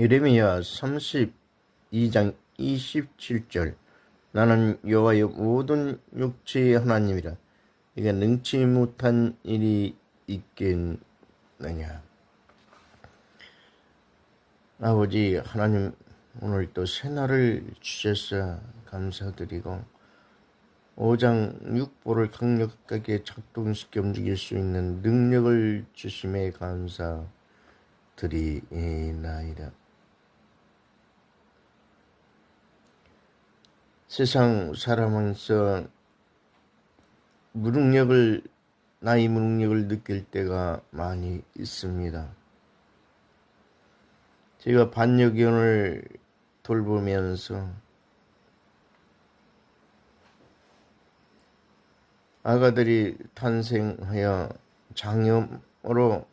예레미야 32장 27절. 나는 여호와의 모든 육체의 하나님이라. 이게 능치 못한 일이 있겠느냐? 아버지 하나님 오늘 또 새날을 주셔서 감사드리고 5장 육보를 강력하게 작동시켜 움직일 수 있는 능력을 주심에 감사드리나이다. 세상 사람으로서 무능력을 나의 무능력을 느낄 때가 많이 있습니다. 제가 반려견을 돌보면서 아가들이 탄생하여 장염으로